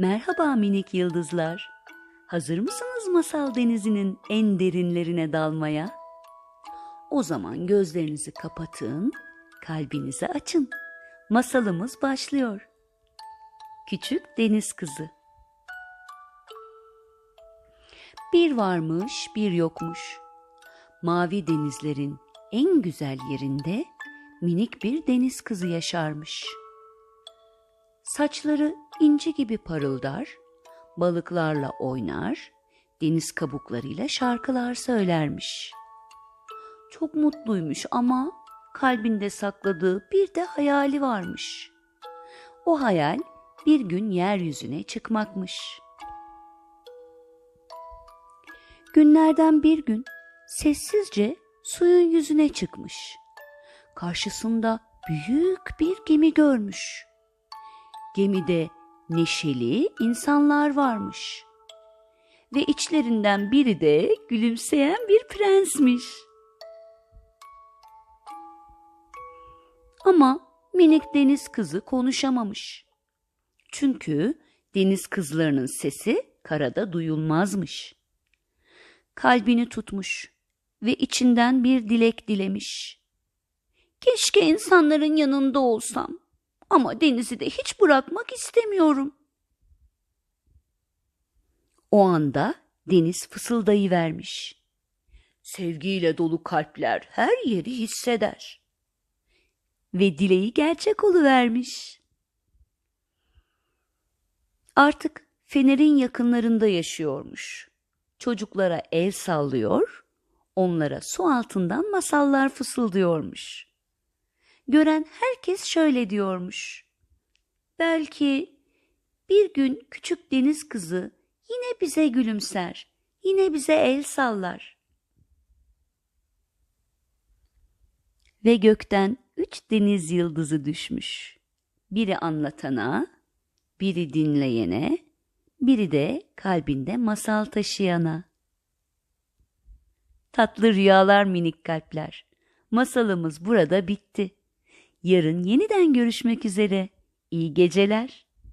Merhaba minik yıldızlar. Hazır mısınız masal denizinin en derinlerine dalmaya? O zaman gözlerinizi kapatın, kalbinizi açın. Masalımız başlıyor. Küçük Deniz Kızı Bir varmış, bir yokmuş. Mavi denizlerin en güzel yerinde minik bir deniz kızı yaşarmış. Saçları inci gibi parıldar, balıklarla oynar, deniz kabuklarıyla şarkılar söylermiş. Çok mutluymuş ama kalbinde sakladığı bir de hayali varmış. O hayal bir gün yeryüzüne çıkmakmış. Günlerden bir gün sessizce suyun yüzüne çıkmış. Karşısında büyük bir gemi görmüş. Gemide neşeli insanlar varmış. Ve içlerinden biri de gülümseyen bir prensmiş. Ama minik deniz kızı konuşamamış. Çünkü deniz kızlarının sesi karada duyulmazmış. Kalbini tutmuş ve içinden bir dilek dilemiş. Keşke insanların yanında olsam ama denizi de hiç bırakmak istemiyorum. O anda deniz fısıldayıvermiş. Sevgiyle dolu kalpler her yeri hisseder. Ve dileği gerçek oluvermiş. Artık fenerin yakınlarında yaşıyormuş. Çocuklara el sallıyor, onlara su altından masallar fısıldıyormuş. Gören herkes şöyle diyormuş. Belki bir gün küçük deniz kızı yine bize gülümser, yine bize el sallar. Ve gökten üç deniz yıldızı düşmüş. Biri anlatana, biri dinleyene, biri de kalbinde masal taşıyana. Tatlı rüyalar minik kalpler. Masalımız burada bitti. Yarın yeniden görüşmek üzere. İyi geceler.